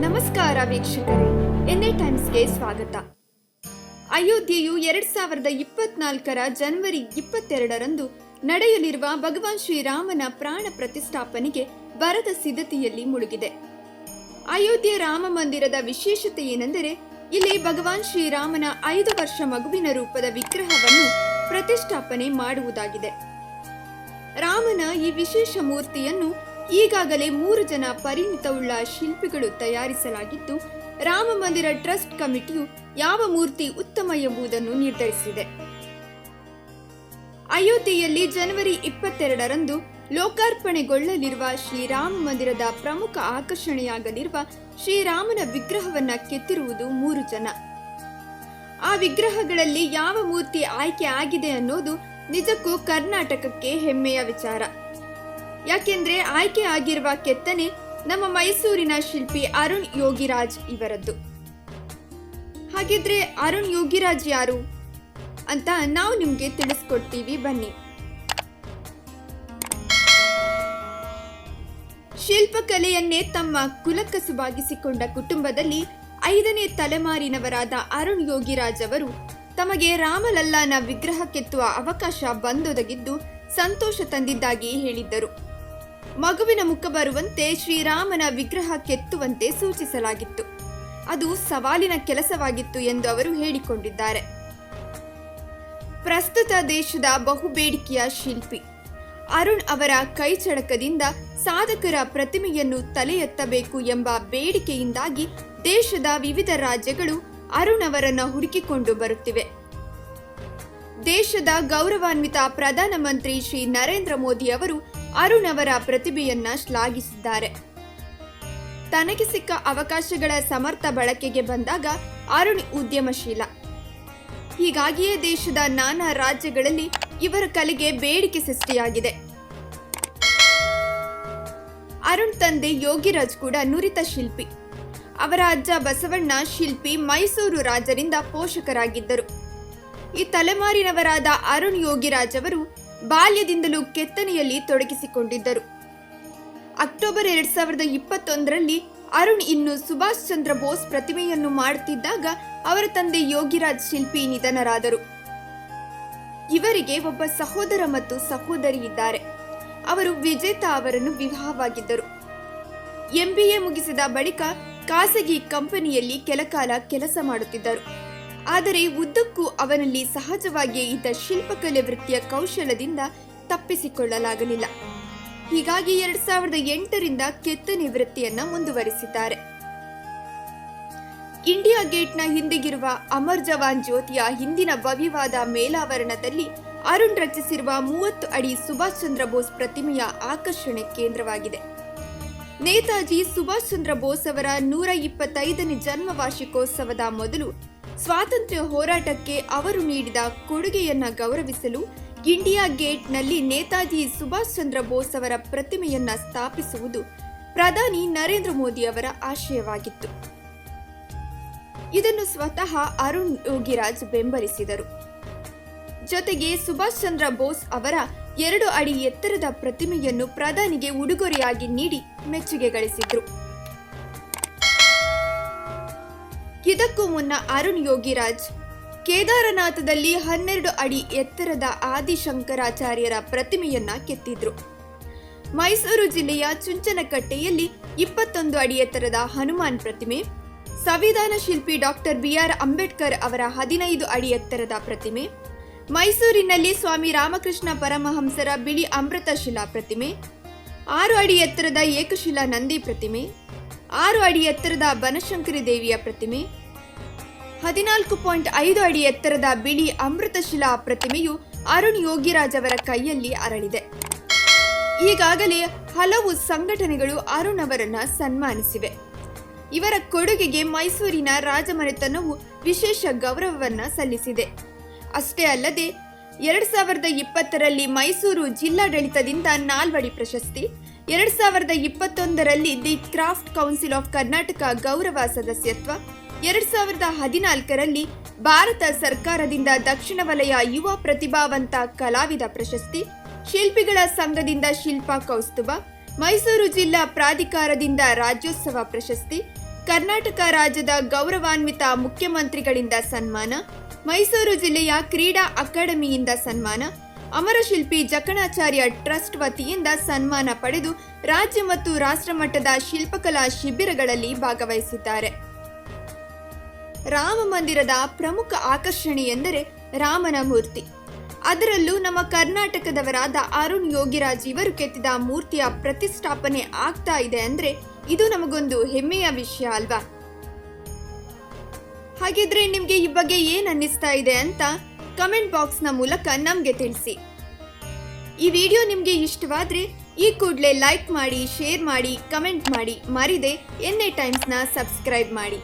ನಮಸ್ಕಾರ ವೀಕ್ಷಕರೇ. ಎನ್ಎ ಟೈಮ್ಸ್ಗೆ ಸ್ವಾಗತ. ಅಯೋಧ್ಯೆಯು ಎರಡ್ ಸಾವಿರದ ಇಪ್ಪತ್ನಾಲ್ಕರ ಜನವರಿ ಇಪ್ಪತ್ತೆರಡರಂದು ನಡೆಯಲಿರುವ ಭಗವಾನ್ ಶ್ರೀರಾಮನ ಪ್ರಾಣ ಪ್ರತಿಷ್ಠಾಪನೆಗೆ ಭರದ ಸಿದ್ಧತೆಯಲ್ಲಿ ಮುಳುಗಿದೆ. ಅಯೋಧ್ಯೆ ರಾಮ ಮಂದಿರದ ವಿಶೇಷತೆ ಏನೆಂದರೆ, ಇಲ್ಲಿ ಭಗವಾನ್ ಶ್ರೀರಾಮನ ಐದು ವರ್ಷ ಮಗುವಿನ ರೂಪದ ವಿಗ್ರಹವನ್ನು ಪ್ರತಿಷ್ಠಾಪನೆ ಮಾಡುವುದಾಗಿದೆ. ರಾಮನ ಈ ವಿಶೇಷ ಮೂರ್ತಿಯನ್ನು ಈಗಾಗಲೇ ಮೂರು ಜನ ಪರಿಣಿತವುಳ್ಳ ಶಿಲ್ಪಿಗಳು ತಯಾರಿಸಲಾಗಿದ್ದು, ರಾಮ ಮಂದಿರ ಟ್ರಸ್ಟ್ ಕಮಿಟಿಯು ಯಾವ ಮೂರ್ತಿ ಉತ್ತಮ ಎಂಬುದನ್ನು ನಿರ್ಧರಿಸಿದೆ. ಅಯೋಧ್ಯೆಯಲ್ಲಿ ಜನವರಿ ಇಪ್ಪತ್ತೆರಡರಂದು ಲೋಕಾರ್ಪಣೆಗೊಳ್ಳಲಿರುವ ಶ್ರೀರಾಮ ಮಂದಿರದ ಪ್ರಮುಖ ಆಕರ್ಷಣೆಯಾಗಲಿರುವ ಶ್ರೀರಾಮನ ವಿಗ್ರಹವನ್ನ ಕೆತ್ತಿರುವುದು ಮೂರು ಜನ. ಆ ವಿಗ್ರಹಗಳಲ್ಲಿ ಯಾವ ಮೂರ್ತಿ ಆಯ್ಕೆ ಆಗಿದೆ ಅನ್ನೋದು ನಿಜಕ್ಕೂ ಕರ್ನಾಟಕಕ್ಕೆ ಹೆಮ್ಮೆಯ ವಿಚಾರ. ಯಾಕೆಂದ್ರೆ ಆಯ್ಕೆ ಆಗಿರುವ ಕೆತ್ತನೆ ನಮ್ಮ ಮೈಸೂರಿನ ಶಿಲ್ಪಿ ಅರುಣ್ ಯೋಗಿರಾಜ್ ಇವರದ್ದು. ಹಾಗಿದ್ರೆ ಅರುಣ್ ಯೋಗಿರಾಜ್ ಯಾರು? ಅಂತ ನಾವು ನಿಮ್ಗೆ ತಿಳಿಸ್ಕೊಡ್ತೀವಿ ಬನ್ನಿ. ಶಿಲ್ಪಕಲೆಯನ್ನೇ ತಮ್ಮ ಕುಲಕಸುಬಾಗಿಸಿಕೊಂಡ ಕುಟುಂಬದಲ್ಲಿ ಐದನೇ ತಲೆಮಾರಿನವರಾದ ಅರುಣ್ ಯೋಗಿರಾಜ್ ಅವರು ತಮಗೆ ರಾಮಲಲ್ಲಾನ ವಿಗ್ರಹ ಕೆತ್ತುವ ಅವಕಾಶ ಬಂದೊದಗಿದ್ದು ಸಂತೋಷ ತಂದಿದ್ದಾಗಿ ಹೇಳಿದ್ದರು. ಮಗುವಿನ ಮುಖ ಬರುವಂತೆ ಶ್ರೀರಾಮನ ವಿಗ್ರಹ ಕೆತ್ತುವಂತೆ ಸೂಚಿಸಲಾಗಿತ್ತು. ಅದು ಸವಾಲಿನ ಕೆಲಸವಾಗಿತ್ತು ಎಂದು ಅವರು ಹೇಳಿಕೊಂಡಿದ್ದಾರೆ. ಪ್ರಸ್ತುತ ದೇಶದ ಬಹುಬೇಡಿಕೆಯ ಶಿಲ್ಪಿ. ಅರುಣ್ ಅವರ ಕೈಚಳಕದಿಂದ ಸಾಧಕರ ಪ್ರತಿಮೆಯನ್ನು ತಲೆ ಎತ್ತಬೇಕು ಎಂಬ ಬೇಡಿಕೆಯಿಂದಾಗಿ ದೇಶದ ವಿವಿಧ ರಾಜ್ಯಗಳು ಅರುಣ್ ಅವರನ್ನ ಹುಡುಕಿಕೊಂಡು ಬರುತ್ತಿವೆ. ದೇಶದ ಗೌರವಾನ್ವಿತ ಪ್ರಧಾನಮಂತ್ರಿ ಶ್ರೀ ನರೇಂದ್ರ ಮೋದಿ ಅವರು ಅರುಣ್ ಅವರ ಪ್ರತಿಭೆಯನ್ನ ಶ್ಲಾಘಿಸಿದ್ದಾರೆ. ತನಗೆ ಸಿಕ್ಕ ಅವಕಾಶಗಳ ಸಮರ್ಥ ಬಳಕೆಗೆ ಬಂದಾಗ ಅರುಣ್ ಉದ್ಯಮಶೀಲ. ಹೀಗಾಗಿಯೇ ದೇಶದ ನಾನಾ ರಾಜ್ಯಗಳಲ್ಲಿ ಇವರ ಕಲೆಗೆ ಬೇಡಿಕೆ ಸೃಷ್ಟಿಯಾಗಿದೆ. ಅರುಣ್ ತಂದೆ ಯೋಗಿರಾಜ್ ಕೂಡ ನುರಿತ ಶಿಲ್ಪಿ. ಅವರ ಅಜ್ಜ ಬಸವಣ್ಣ ಶಿಲ್ಪಿ ಮೈಸೂರು ರಾಜರಿಂದ ಪೋಷಕರಾಗಿದ್ದರು. ಈ ತಲೆಮಾರಿನವರಾದ ಅರುಣ್ ಯೋಗಿರಾಜ್ ಅವರು ಬಾಲ್ಯದಿಂದಲೂ ಕೆತ್ತನೆಯಲ್ಲಿ ತೊಡಗಿಸಿಕೊಂಡಿದ್ದರು. ಅಕ್ಟೋಬರ್ ಎರಡ್ ಸಾವಿರದ ಇಪ್ಪತ್ತೊಂದರಲ್ಲಿ ಅರುಣ್ ಇನ್ನು ಸುಭಾಷ್ ಚಂದ್ರ ಬೋಸ್ ಪ್ರತಿಮೆಯನ್ನು ಮಾಡುತ್ತಿದ್ದಾಗ ಅವರ ತಂದೆ ಯೋಗಿರಾಜ್ ಶಿಲ್ಪಿ ನಿಧನರಾದರು. ಇವರಿಗೆ ಒಬ್ಬ ಸಹೋದರ ಮತ್ತು ಸಹೋದರಿ ಇದ್ದಾರೆ. ಅವರು ವಿಜೇತಾ ಅವರನ್ನು ವಿವಾಹವಾಗಿದ್ದರು. ಎಂಬಿಎ ಮುಗಿಸಿದ ಬಳಿಕ ಖಾಸಗಿ ಕಂಪನಿಯಲ್ಲಿ ಕೆಲಕಾಲ ಕೆಲಸ ಮಾಡುತ್ತಿದ್ದರು. ಆದರೆ ಉದ್ದಕ್ಕೂ ಅವನಲ್ಲಿ ಸಹಜವಾಗಿಯೇ ಇದ್ದ ಶಿಲ್ಪಕಲೆ ವೃತ್ತಿಯ ಕೌಶಲದಿಂದ ತಪ್ಪಿಸಿಕೊಳ್ಳಲಾಗಲಿಲ್ಲ. ಹೀಗಾಗಿ ಎರಡ್ ಸಾವಿರದ ಎಂಟರಿಂದ ಕೆತ್ತನೆ ವೃತ್ತಿಯನ್ನ ಮುಂದುವರಿಸಿದ್ದಾರೆ. ಇಂಡಿಯಾ ಗೇಟ್ನ ಹಿಂದಿಗಿರುವ ಅಮರ್ ಜವಾನ್ ಜ್ಯೋತಿಯ ಹಿಂದಿನ ಭವ್ಯವಾದ ಮೇಲಾವರಣದಲ್ಲಿ ಅರುಣ್ ರಚಿಸಿರುವ ಮೂವತ್ತು ಅಡಿ ಸುಭಾಷ್ ಚಂದ್ರ ಬೋಸ್ ಪ್ರತಿಮೆಯ ಆಕರ್ಷಣೆ ಕೇಂದ್ರವಾಗಿದೆ. ನೇತಾಜಿ ಸುಭಾಷ್ ಚಂದ್ರ ಬೋಸ್ ಅವರ ನೂರ ಇಪ್ಪತ್ತೈದನೇ ಜನ್ಮ ವಾರ್ಷಿಕೋತ್ಸವದ ಮೊದಲು ಸ್ವಾತಂತ್ರ್ಯ ಹೋರಾಟಕ್ಕೆ ಅವರು ನೀಡಿದ ಕೊಡುಗೆಯನ್ನ ಗೌರವಿಸಲು ಇಂಡಿಯಾ ಗೇಟ್ನಲ್ಲಿ ನೇತಾಜಿ ಸುಭಾಷ್ ಚಂದ್ರ ಬೋಸ್ ಅವರ ಪ್ರತಿಮೆಯನ್ನ ಸ್ಥಾಪಿಸುವುದು ಪ್ರಧಾನಿ ನರೇಂದ್ರ ಮೋದಿ ಅವರ ಆಶಯವಾಗಿತ್ತು. ಇದನ್ನು ಸ್ವತಃ ಅರುಣ್ ಯೋಗಿರಾಜ್ ಬೆಂಬಲಿಸಿದರು. ಜೊತೆಗೆ ಸುಭಾಷ್ ಚಂದ್ರ ಬೋಸ್ ಅವರ ಎರಡು ಅಡಿ ಎತ್ತರದ ಪ್ರತಿಮೆಯನ್ನು ಪ್ರಧಾನಿಗೆ ಉಡುಗೊರೆಯಾಗಿ ನೀಡಿ ಮೆಚ್ಚುಗೆ ಗಳಿಸಿದ್ರು. ಇದಕ್ಕೂ ಮುನ್ನ ಅರುಣ್ ಯೋಗಿರಾಜ್, ಕೇದಾರನಾಥದಲ್ಲಿ ಹನ್ನೆರಡು ಅಡಿ ಎತ್ತರದ ಆದಿಶಂಕರಾಚಾರ್ಯರ ಪ್ರತಿಮೆಯನ್ನ ಕೆತ್ತಿದ್ರು. ಮೈಸೂರು ಜಿಲ್ಲೆಯ ಚುಂಚನಕಟ್ಟೆಯಲ್ಲಿ ಇಪ್ಪತ್ತೊಂದು ಅಡಿ ಎತ್ತರದ ಹನುಮಾನ್ ಪ್ರತಿಮೆ, ಸಂವಿಧಾನ ಶಿಲ್ಪಿ ಡಾಕ್ಟರ್ ಬಿಆರ್ ಅಂಬೇಡ್ಕರ್ ಅವರ ಹದಿನೈದು ಅಡಿ ಎತ್ತರದ ಪ್ರತಿಮೆ ಮೈಸೂರಿನಲ್ಲಿ ಸ್ವಾಮಿ ರಾಮಕೃಷ್ಣ ಪರಮಹಂಸರ ಬಿಳಿ ಅಮೃತ ಶಿಲಾ ಪ್ರತಿಮೆ, ಆರು ಅಡಿ ಎತ್ತರದ ಏಕಶಿಲಾ ನಂದಿ ಪ್ರತಿಮೆ, ಆರು ಅಡಿ ಎತ್ತರದ ಬನಶಂಕರಿ ದೇವಿಯ ಪ್ರತಿಮೆ, ಹದಿನಾಲ್ಕು ಪಾಯಿಂಟ್ ಐದು ಅಡಿ ಎತ್ತರದ ಬಿಳಿ ಅಮೃತಶಿಲಾ ಪ್ರತಿಮೆಯು ಅರುಣ್ ಯೋಗಿರಾಜ್ ಅವರ ಕೈಯಲ್ಲಿ ಅರಳಿದೆ. ಈಗಾಗಲೇ ಹಲವು ಸಂಘಟನೆಗಳು ಅರುಣ್ ಅವರನ್ನ ಸನ್ಮಾನಿಸಿವೆ. ಇವರ ಕೊಡುಗೆಗೆ ಮೈಸೂರಿನ ರಾಜಮನೆತನವು ವಿಶೇಷ ಗೌರವವನ್ನ ಸಲ್ಲಿಸಿದೆ. ಅಷ್ಟೇ ಅಲ್ಲದೆ ಎರಡು ಸಾವಿರದ ಇಪ್ಪತ್ತರಲ್ಲಿ ಮೈಸೂರು ಜಿಲ್ಲಾಡಳಿತದಿಂದ ನಾಲ್ವಡಿ ಪ್ರಶಸ್ತಿ, ಎರಡು ಸಾವಿರದ ಇಪ್ಪತ್ತೊಂದರಲ್ಲಿ the craft council of Karnataka ಗೌರವ ಸದಸ್ಯತ್ವ, ಎರಡು ಸಾವಿರದ ಹದಿನಾಲ್ಕರಲ್ಲಿ ಭಾರತ ಸರ್ಕಾರದಿಂದ ದಕ್ಷಿಣ ವಲಯ ಯುವ ಪ್ರತಿಭಾವಂತ ಕಲಾವಿದ ಪ್ರಶಸ್ತಿ, ಶಿಲ್ಪಿಗಳ ಸಂಘದಿಂದ ಶಿಲ್ಪ ಕೌಸ್ತುಭ, ಮೈಸೂರು ಜಿಲ್ಲಾ ಪ್ರಾಧಿಕಾರದಿಂದ ರಾಜ್ಯೋತ್ಸವ ಪ್ರಶಸ್ತಿ, ಕರ್ನಾಟಕ ರಾಜ್ಯದ ಗೌರವಾನ್ವಿತ ಮುಖ್ಯಮಂತ್ರಿಗಳಿಂದ ಸನ್ಮಾನ ಮೈಸೂರು ಜಿಲ್ಲೆಯ ಕ್ರೀಡಾ ಅಕಾಡೆಮಿಯಿಂದ ಸನ್ಮಾನ. ಅಮರಶಿಲ್ಪಿ ಜಕಣಾಚಾರ್ಯ ಟ್ರಸ್ಟ್ ವತಿಯಿಂದ ಸನ್ಮಾನ ಪಡೆದು ರಾಜ್ಯ ಮತ್ತು ರಾಷ್ಟ್ರಮಟ್ಟದ ಶಿಲ್ಪಕಲಾ ಶಿಬಿರಗಳಲ್ಲಿ ಭಾಗವಹಿಸಿದ್ದಾರೆ. ರಾಮ ಮಂದಿರದ ಪ್ರಮುಖ ಆಕರ್ಷಣೆ ಎಂದರೆ ರಾಮನ ಮೂರ್ತಿ. ಅದರಲ್ಲೂ ನಮ್ಮ ಕರ್ನಾಟಕದವರಾದ ಅರುಣ್ ಯೋಗಿರಾಜ್ ಇವರು ಕೆತ್ತಿದ ಮೂರ್ತಿಯ ಪ್ರತಿಷ್ಠಾಪನೆ ಆಗ್ತಾ ಇದೆ ಅಂದರೆ ಇದು ನಮಗೊಂದು ಹೆಮ್ಮೆಯ ವಿಷಯ ಅಲ್ವಾ? ಹಾಗಿದ್ರೆ ನಿಮಗೆ ಈ ಬಗ್ಗೆ ಏನು ಅನ್ನಿಸ್ತಾ ಇದೆ ಅಂತ ಕಮೆಂಟ್ ಬಾಕ್ಸ್ನ ಮೂಲಕ ನಮಗೆ ತಿಳಿಸಿ. ಈ ವಿಡಿಯೋ ನಿಮಗೆ ಇಷ್ಟವಾದ್ರೆ ಈ ಕೂಡಲೇ ಲೈಕ್ ಮಾಡಿ, ಶೇರ್ ಮಾಡಿ, ಕಮೆಂಟ್ ಮಾಡಿ, ಮರಿದೆ. ಎನ್ ಎ ಟೈಮ್ಸ್ನ ಸಬ್ಸ್ಕ್ರೈಬ್ ಮಾಡಿ.